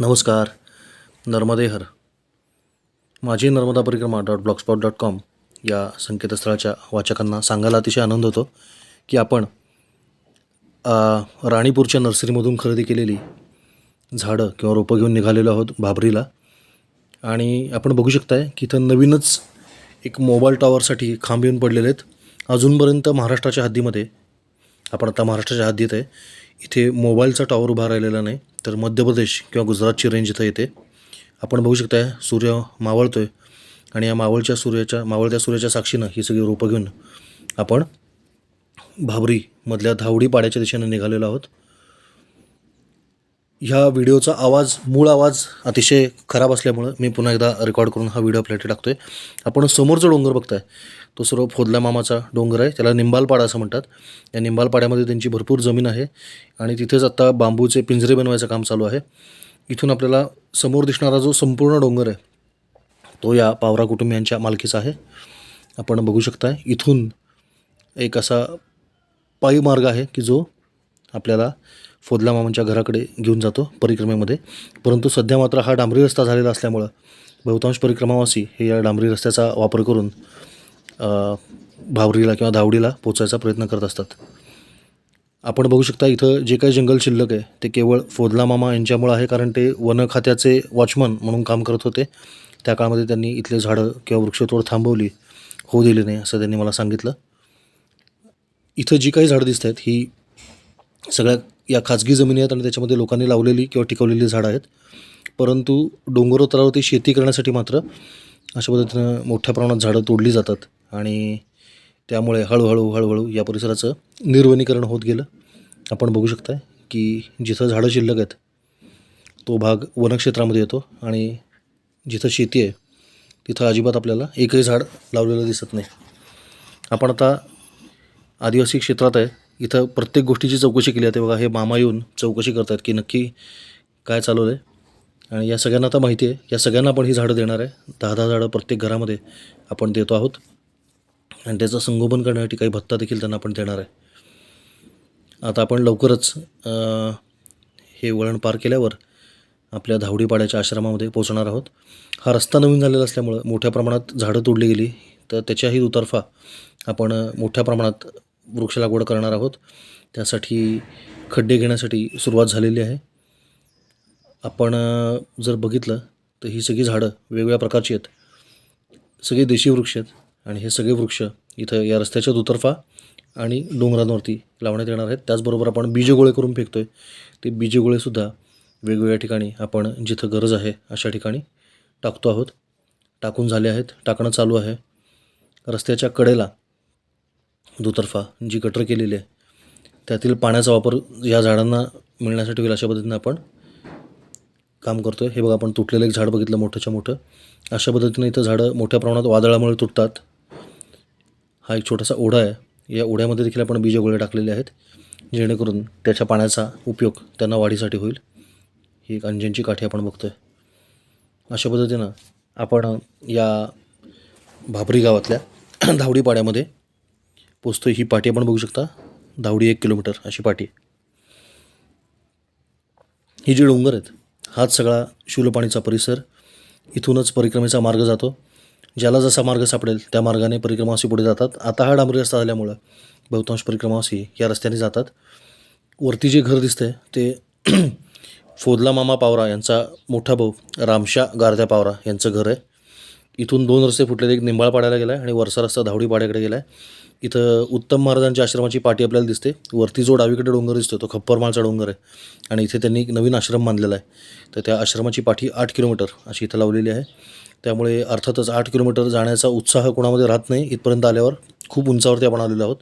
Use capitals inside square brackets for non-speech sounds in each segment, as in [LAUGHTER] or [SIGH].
नमस्कार. नर्मदेहर. माझी नर्मदा परिक्रमा डॉट ब्लॉगस्पॉट डॉट कॉम या संकेतस्थळाच्या वाचकांना सांगायला अतिशय आनंद होतो की आपण राणीपूरच्या नर्सरीमधून खरेदी केलेली झाडं किंवा रोपं घेऊन निघालेलो आहोत भाबरीला आणि आपण बघू शकताय की इथं नवीनच एक मोबाईल टॉवरसाठी खांब येऊन पडलेले आहेत. अजूनपर्यंत महाराष्ट्राच्या हद्दीमध्ये आपण आता महाराष्ट्राच्या हद्दीत आहे इथे मोबाईलचा टॉवर उभा राहिलेला नाही तर मध्य प्रदेश किंवा गुजरातची रेंज इथं येते. आपण बघू शकताय सूर्य मावळतोय आणि या मावळच्या सूर्याच्या मावळत्या सूर्याच्या साक्षीनं ही सगळी रोपं घेऊन आपण भाबरीमधल्या धावडी पाड्याच्या दिशेने निघालेलो आहोत. ह्या व्हिडिओचा आवाज मूळ आवाज अतिशय खराब असल्यामुळं मी पुन्हा एकदा रेकॉर्ड करून हा व्हिडिओ आपल्याकडे टाकतो आहे आपण समोरचं डोंगर बघताय तो सर्व फोदल्या मामाचा डोंगर आहे. त्याला निंबालपाडा असं म्हणतात. या निंबालपाड्यामध्ये त्यांची भरपूर जमीन आहे आणि तिथेच आत्ता बांबूचे पिंजरे बनवायचं काम चालू आहे. इथून आपल्याला समोर दिसणारा जो संपूर्ण डोंगर आहे तो या पावरा कुटुंबियांच्या मालकीचा आहे. आपण बघू शकताय इथून एक असा पायी मार्ग आहे की जो आपल्याला फोदला मामांच्या घराकडे घेऊन जातो परिक्रमेमध्ये. परंतु सध्या मात्र हा डांबरी रस्ता झालेला असल्यामुळं बहुतांश परिक्रमावासी हे या डांबरी रस्त्याचा वापर करून भावरीला किंवा धावडीला पोचायचा प्रयत्न करत असतात. आपण बघू शकता इथं जे काही जंगल शिल्लक आहे ते केवळ फोदला मामा यांच्यामुळं आहे कारण ते वन खात्याचे वॉचमन म्हणून काम करत होते. त्या काळामध्ये त्यांनी इथले झाडं किंवा वृक्षतोड थांबवली होऊ दिली नाही असं त्यांनी मला सांगितलं. इथं जी काही झाडं दिसत आहेत ही सगळ्या या खाजगी जमिनी आहेत आणि त्याच्यामध्ये लोकांनी लावलेली किंवा टिकवलेली झाडं आहेत. परंतु डोंगरोत्तरावरती शेती करण्यासाठी मात्र अशा पद्धतीनं मोठ्या प्रमाणात झाडं तोडली जातात आणि त्यामुळे हळूहळू हळूहळू या परिसराचं निर्वनीकरण होत गेलं. आपण बघू शकताय की जिथं झाडं शिल्लक आहेत तो भाग वनक्षेत्रामध्ये येतो आणि जिथं शेती आहे तिथं अजिबात आपल्याला एकही झाड लावलेलं दिसत नाही. आपण आता आदिवासी क्षेत्रात आहे इथं प्रत्येक गोष्टीची चौकशी केली जाते. बघा हे मामा येऊन चौकशी करतात की नक्की काय चालवलं आहे. आणि या सगळ्यांना आता माहिती आहे. या सगळ्यांना आपण ही झाडं देणार आहे. दहा दहा झाडं प्रत्येक घरामध्ये आपण देतो आहोत. आणि त्याचं संगोपन करण्यासाठी काही भत्ता देखील त्यांना आपण देणार आहे. आता आपण लवकरच हे वळण पार केल्यावर आपल्या धावडीपाड्याच्या आश्रमामध्ये पोहोचणार आहोत. हा रस्ता नवीन झालेला असल्यामुळं मोठ्या प्रमाणात झाडं तोडली गेली. तर त्याच्याही दुतर्फा आपण मोठ्या प्रमाणात वृक्ष लागवड करणार आहोत. त्यासाठी खड्डे घेण्यासाठी सुरुवात झालेली आहे. आपण जर बघितलं तर ही सगळी झाडं वेगवेगळ्या प्रकारची आहेत. सगळे देशी वृक्ष आहेत आणि हे सगळे वृक्ष इथं या रस्त्याच्या दुतर्फा आणि डोंगरांवरती लावण्यात येणार आहेत. त्याचबरोबर आपण बीजगोळे करून फेकतो आहे ते बीजगोळेसुद्धा वेगवेगळ्या ठिकाणी आपण जिथं गरज आहे अशा ठिकाणी टाकतो आहोत. टाकून झाले आहेत. टाकणं चालू आहे. रस्त्याच्या कडेला दुतर्फा जी गटर केलेली आहे त्यातील पाण्याचा वापर या झाडांना मिळण्यासाठी होईल अशा पद्धतीनं आपण काम करतो आहे हे बघा आपण तुटलेलं एक झाड बघितलं मोठंच्या मोठं. अशा पद्धतीनं इथं झाडं मोठ्या प्रमाणात वादळामुळे तुटतात. हा एक छोटासा ओढा आहे. या ओढ्यामध्ये देखील आपण बीजगोळे टाकलेले आहेत जेणेकरून त्याच्या पाण्याचा उपयोग त्यांना वाढीसाठी होईल. ही एक अंजनची काठी आपण बघतोय. अशा पद्धतीनं आपण या भाबरी गावातल्या [CLEARS THROAT] धावडी पाड्यामध्ये पोचतो ही पाटी आपण बघू शकता. धावडी एक किलोमीटर अशी पाटी ही जी डोंगर आहेत हाच सगळा शूलपाणीचा परिसर. इथूनच परिक्रमेचा मार्ग जातो. ज्याला जसा मार्ग सापडेल त्या मार्गाने परिक्रमावासी पुढे जातात. आता हा डांबरी रस्ता झाल्यामुळं बहुतांश परिक्रमावासी या रस्त्याने जातात. वरती जे घर दिसतंय ते [CLEARS THROAT] फोदला मामा पावरा यांचा मोठा भाऊ रामशा गारद्या पावरा यांचं घर आहे. इथून दोन रस्ते फुटलेले एक निंबाळपाड्याला गेला आहे आणि वरचा रस्ता धावडी पाड्याकडे गेला आहे इथं उत्तम महाराजांच्या आश्रमाची पाटी आपल्याला दिसते. वरती जो डावीकडे डोंगर दिसतो तो खप्परमाळचा डोंगर आहे. आणि इथे त्यांनी एक नवीन आश्रम बांधलेला आहे. तर त्या आश्रमाची पाठी आठ किलोमीटर अशी इथं लावलेली आहे. त्यामुळे अर्थातच आठ किलोमीटर जाण्याचा उत्साह कोणामध्ये राहत नाही इथपर्यंत आल्यावर खूप उंचावरती आपण आलेलो आहोत.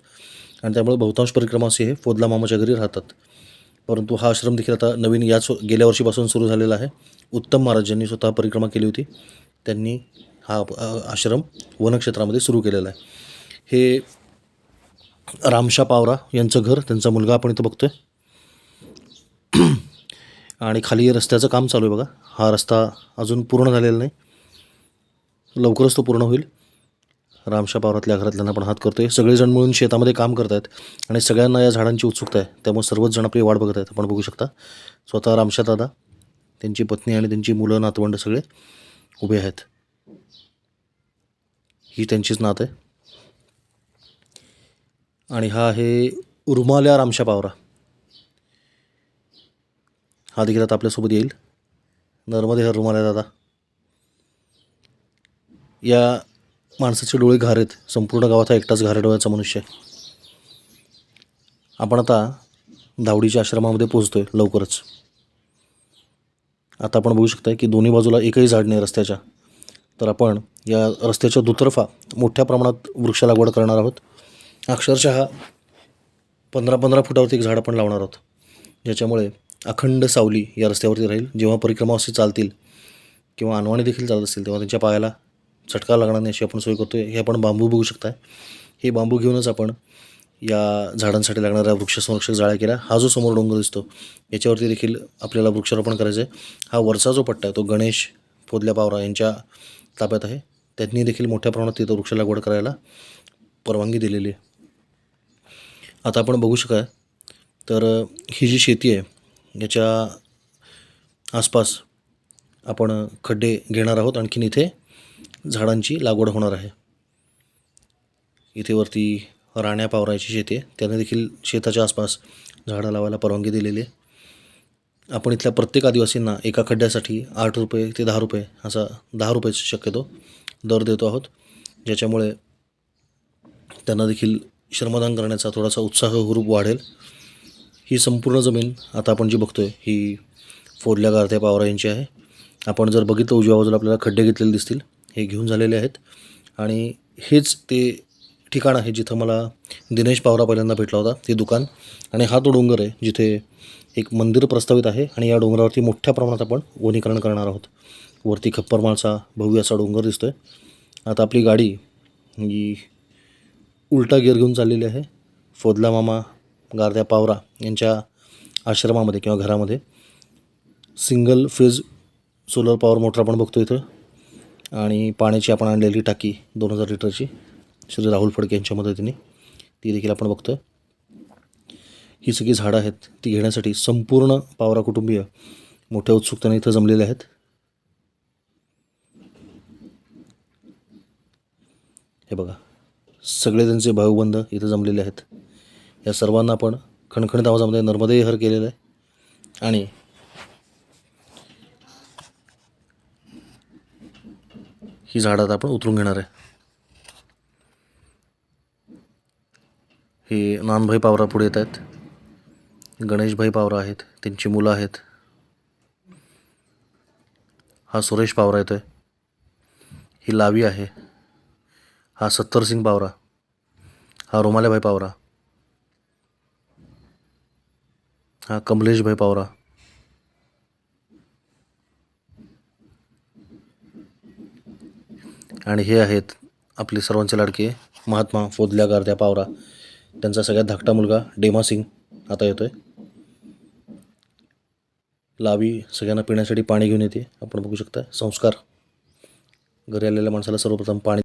आणि त्यामुळे बहुतांश परिक्रमासी हे फोदला मामाच्या घरी राहतात. परंतु हा आश्रम देखील आता नवीन याच गेल्या वर्षीपासून सुरू झालेला आहे. उत्तम महाराज ज्यांनी स्वतः परिक्रमा केली होती त्यांनी हा आश्रम वनक्षेत्रामध्ये सुरू केलेला आहे. हे रामशा पावरा यांचं घर त्यांचा मुलगा आपण इथं बघतोय. आणि खाली रस्त्याचं काम चालू आहे बघा. हा रस्ता अजून पूर्ण झालेला नाही. लवकरच तो पूर्ण होईल. रामशा पावरातल्या घरातल्यांना आपण हात करतोय. सगळेजण मिळून शेतामध्ये काम करत आहेत आणि सगळ्यांना या झाडांची उत्सुकता आहे. त्यामुळे सर्वच जण आपली वाट बघत आहेत आपण बघू शकता. स्वतः रामशा दादा त्यांची पत्नी आणि त्यांची मुलं नातवंड सगळे उभे आहेत. ही त्यांचीच नात आहे. आणि हा आहे रुमाल्या रामशा पावरा. हा देखील आता आपल्यासोबत येईल. नर्मदे हर रुमाल्या दादा. या माणसाचे डोळे घार आहेत. संपूर्ण गावात हा एकटाच घाऱ्या डोळ्याचा मनुष्य आहे. आपण आता धावडीच्या आश्रमामध्ये पोहोचतो आहे लवकरच. आता आपण बघू शकताय की दोन्ही बाजूला एकही झाड नाही रस्त्याच्या. तर आपण या रस्त्याच्या दुतर्फा मोठ्या प्रमाणात वृक्ष लागवड करणार आहोत. अक्षरशः पंधरा पंधरा फुटावरती एक झाड आपण लावणार आहोत. ज्याच्यामुळे अखंड सावली या रस्त्यावरती राहील. जेव्हा परिक्रमा असे चालतील किंवा अनवाणी देखील चालत असतील तेव्हा त्यांच्या पायाला चटका लागणार नाही अशी आपण सोय करतो हे आपण बांबू बघू शकताय. हे बांबू घेऊनच आपण या झाडांसाठी लागणाऱ्या वृक्ष संरक्षक जाळ्या केल्या. हा जो समोर डोंगर दिसतो याच्यावरती देखील आपल्याला वृक्षारोपण करायचं आहे हा वरचा जो पट्टा आहे तो गणेश फोदल्या पावरा यांच्या ताब्यात आहे. त्यांनी देखील मोठ्या प्रमाणात तिथं वृक्ष लागवड करायला परवानगी दिलेली आहे. आता आपण बघू शकाय तर ही जी शेती आहे याच्या आसपास आपण खड्डे घेणार आहोत. आणखीन इथे झाडांची लागवड होणार आहे. इथे वरती राण्या पावरायची शेती आहे. त्याने देखील शेताच्या आसपास झाडं लावायला परवानगी दिलेली आहे. आपण इथल्या प्रत्येक आदिवासींना एका खड्ड्यासाठी आठ रुपये ते दहा रुपये असा दहा रुपये शक्यतो दर देतो आहोत. ज्याच्यामुळे त्यांना देखील श्रमदान करण्याचा थोडासा उत्साह हुरूप वाढेल. ही संपूर्ण जमीन आता आपण जी बघतो आहे ही फोडल्या गारत्या पावरा यांची आहे. आपण जर बघितलं उजव्या बाजूला आपल्याला खड्डे घेतलेले दिसतील. हे घेऊन झालेले आहेत. आणि हेच ते ठिकाण आहे जिथं मला दिनेश पावरा पहिल्यांदा भेटला होता ते दुकान. आणि हा तो डोंगर आहे जिथे एक मंदिर प्रस्तावित आहे आणि या डोंगरावरती मोठ्या प्रमाणात आपण वनीकरण करणार आहोत. वरती खप्परमाळचा भव्य असा डोंगर दिसतो आहे आता आपली गाडी ही उलटा गिअर घेऊन चाललेली आहे. फोदला मामा गारद्या पावरा यांच्या आश्रमामध्ये किंवा घरामध्ये. Single phase solar power motor आपण बघतो इथं. आणि पाण्याची आपण आणलेली टाकी दोन हजार लिटरची. श्री राहुल फडके यांच्या मदतीने ती देखील आपण बघतो ही सगळी झाडं आहेत ती घेण्यासाठी संपूर्ण पावरा कुटुंबीय मोठ्या उत्सुकतेने इथं जमलेले आहेत. हे बघा. सगळे त्यांचे भाऊबंध इथं जमलेले आहेत या सर्वांना आपण खणखणीत आवाजामध्ये नर्मदे हर केलेलं आहे. आणि ही झाडं आता आपण उतरून घेणार आहे. हे नानभाई पावरा पुढे येत आहेत. गणेशभाई पावरा आहेत. त्यांची मुलं आहेत. हा सुरेश पावरा येतोय. ही लावी आहे. हा सत्तरसिंग पावरा. हा रोमाल्याभाई पावरा. हा कमलेशभाई पावरा. आणि हे आहेत आपले सर्वांचे लाडके महात्मा फोदल्या गारद्या पावरा. त्यांचा सगळ्यात धाकटा मुलगा डेमा सिंग आता येतोय. लावी सगळ्यांना पिण्यासाठी पाणी घेऊन येते. आपण बघू शकता. संस्कार. घरी आलेल्या माणसाला सर्वप्रथम पाणी